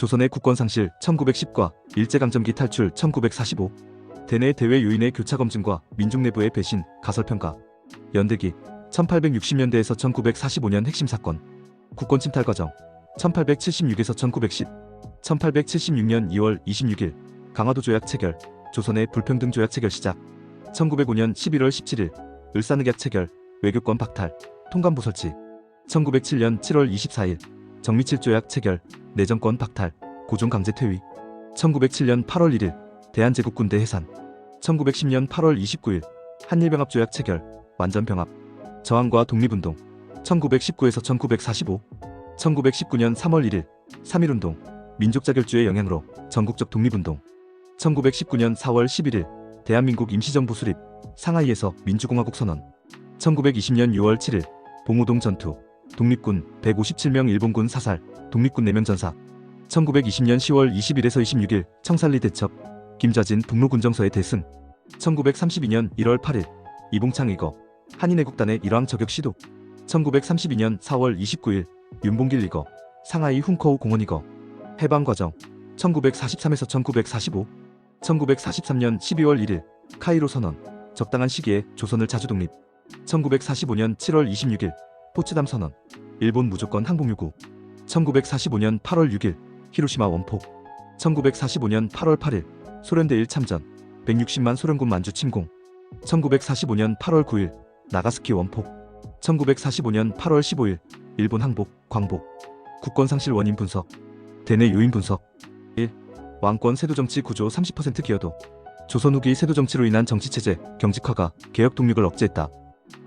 조선의 국권 상실 1910과 일제강점기 탈출 1945 대내 대외 요인의 교차 검증과 민중 내부의 배신, 가설평가 연대기 1860년대에서 1945년 핵심 사건 국권 침탈 과정 1876에서 1910 1876년 2월 26일 강화도 조약 체결 조선의 불평등 조약 체결 시작 1905년 11월 17일 을사늑약 체결 외교권 박탈 통감부 설치 1907년 7월 24일 정미칠 조약 체결 내정권 박탈 고종 강제 퇴위. 1907년 8월 1일 대한제국 군대 해산. 1910년 8월 29일 한일병합 조약 체결 완전 병합. 저항과 독립운동. 1919에서 1945 1919년 3월 1일 3.1운동. 민족자결주의 영향으로 전국적 독립운동. 1919년 4월 11일 대한민국 임시정부 수립 상하이에서 민주공화국 선언. 1920년 6월 7일 봉우동 전투 독립군 157명 일본군 사살 독립군 4명 전사. 1920년 10월 20일에서 26일 청산리 대첩 김좌진 북로군정서의 대승. 1932년 1월 8일 이봉창 의거 한인애국단의 일왕 저격 시도. 1932년 4월 29일 윤봉길 이거 상하이 훈커우 공원 이거. 해방 과정. 1943에서 1945 1943년 12월 1일 카이로 선언 적당한 시기에 조선을 자주 독립. 1945년 7월 26일 포츠담 선언 일본 무조건 항복 요구 1945년 8월 6일 히로시마 원폭. 1945년 8월 8일 소련 대일 참전. 160만 소련군 만주 침공. 1945년 8월 9일 나가스키 원폭. 1945년 8월 15일 일본 항복 광복. 국권 상실 원인 분석. 대내 요인 분석. 1. 왕권 세도 정치 구조 30% 기여도. 조선 후기 세도 정치로 인한 정치 체제 경직화가 개혁 동력을 억제했다.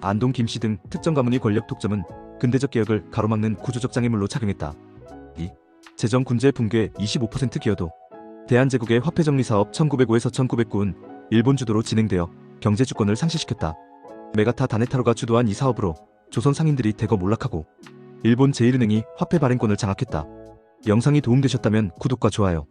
안동 김씨 등 특정 가문의 권력 독점은 근대적 개혁을 가로막는 구조적 장애물로 작용했다. 2. 재정 군제 붕괴 25% 기여도 대한제국의 화폐 정리 사업 1905에서 1909은 일본 주도로 진행되어 경제 주권을 상실시켰다. 메가타 다네타로가 주도한 이 사업으로 조선 상인들이 대거 몰락하고 일본 제1은행이 화폐 발행권을 장악했다. 영상이 도움되셨다면 구독과 좋아요,